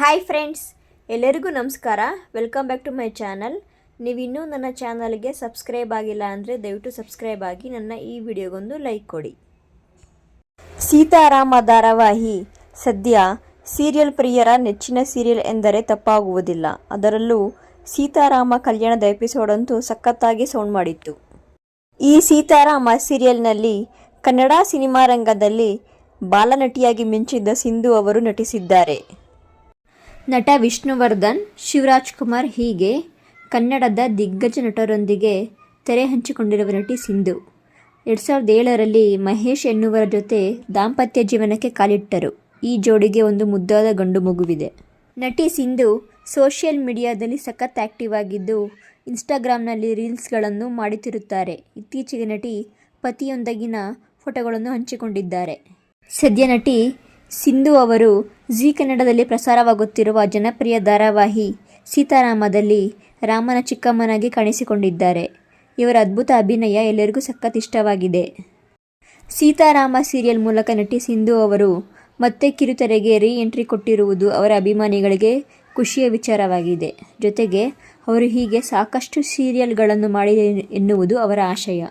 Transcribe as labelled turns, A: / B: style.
A: Hi friends, ಎಲ್ಲರಿಗೂ ನಮಸ್ಕಾರ. Welcome back to my channel ನೀವಿನ್ನೂ ನನ್ನ ಚಾನಲ್ಗೆ ಸಬ್ಸ್ಕ್ರೈಬ್ ಆಗಿಲ್ಲ ಅಂದರೆ ದಯವಿಟ್ಟು ಸಬ್ಸ್ಕ್ರೈಬ್ ಆಗಿ ನನ್ನ ಈ ವಿಡಿಯೋಗೊಂದು ಲೈಕ್ ಕೊಡಿ. ಸೀತಾರಾಮ ಧಾರಾವಾಹಿ ಸದ್ಯ ಸೀರಿಯಲ್ ಪ್ರಿಯರ ನೆಚ್ಚಿನ ಸೀರಿಯಲ್ ಎಂದರೆ ತಪ್ಪಾಗುವುದಿಲ್ಲ. ಅದರಲ್ಲೂ ಸೀತಾರಾಮ ಕಲ್ಯಾಣದ ಎಪಿಸೋಡ್ ಅಂತೂ ಸಖತ್ತಾಗಿ ಸೌಂಡ್ ಮಾಡಿತ್ತು. ಈ ಸೀತಾರಾಮ ಸೀರಿಯಲ್ನಲ್ಲಿ ಕನ್ನಡ ಸಿನಿಮಾ ರಂಗದಲ್ಲಿ ಬಾಲನಟಿಯಾಗಿ ಮಿಂಚಿದ್ದ ಸಿಂಧು ಅವರು ನಟಿಸಿದ್ದಾರೆ. ನಟ ವಿಷ್ಣುವರ್ಧನ್, ಶಿವರಾಜ್ ಕುಮಾರ್ ಹೀಗೆ ಕನ್ನಡದ ದಿಗ್ಗಜ ನಟರೊಂದಿಗೆ ತೆರೆ ಹಂಚಿಕೊಂಡಿರುವ ನಟಿ ಸಿಂಧು. ಎರಡು ಸಾವಿರದ ಏಳರಲ್ಲಿ ಮಹೇಶ್ ಎನ್ನುವರ ಜೊತೆ ದಾಂಪತ್ಯ ಜೀವನಕ್ಕೆ ಕಾಲಿಟ್ಟರು. ಈ ಜೋಡಿಗೆ ಒಂದು ಮುದ್ದಾದ ಗಂಡು ಮಗುವಿದೆ. ನಟಿ ಸಿಂಧು ಸೋಷಿಯಲ್ ಮೀಡಿಯಾದಲ್ಲಿ ಸಖತ್ ಆ್ಯಕ್ಟಿವ್ ಆಗಿದ್ದು ಇನ್ಸ್ಟಾಗ್ರಾಮ್ನಲ್ಲಿ ರೀಲ್ಸ್ಗಳನ್ನು ಮಾಡುತ್ತಿರುತ್ತಾರೆ ಇತ್ತೀಚೆಗೆ ನಟಿ ಪತಿಯೊಂದಗಿನ ಫೋಟೋಗಳನ್ನು ಹಂಚಿಕೊಂಡಿದ್ದಾರೆ. ಸದ್ಯ ನಟಿ ಸಿಂಧು ಅವರು ಜಿ ಕನ್ನಡದಲ್ಲಿ ಪ್ರಸಾರವಾಗುತ್ತಿರುವ ಜನಪ್ರಿಯ ಧಾರಾವಾಹಿ ಸೀತಾರಾಮದಲ್ಲಿ ರಾಮನ ಚಿಕ್ಕಮ್ಮನಾಗಿ ಕಾಣಿಸಿಕೊಂಡಿದ್ದಾರೆ. ಇವರ ಅದ್ಭುತ ಅಭಿನಯ ಎಲ್ಲರಿಗೂ ಸಖತ್ ಇಷ್ಟವಾಗಿದೆ. ಸೀತಾರಾಮ ಸೀರಿಯಲ್ ಮೂಲಕ ನಟಿ ಸಿಂಧು ಅವರು ಮತ್ತೆ ಕಿರುತೆರೆಗೆ ರೀ ಎಂಟ್ರಿ ಕೊಟ್ಟಿರುವುದು ಅವರ ಅಭಿಮಾನಿಗಳಿಗೆ ಖುಷಿಯ ವಿಚಾರವಾಗಿದೆ. ಜೊತೆಗೆ ಅವರು ಹೀಗೆ ಸಾಕಷ್ಟು ಸೀರಿಯಲ್ಗಳನ್ನು ಮಾಡಿದೆ ಎನ್ನುವುದು ಅವರ ಆಶಯ.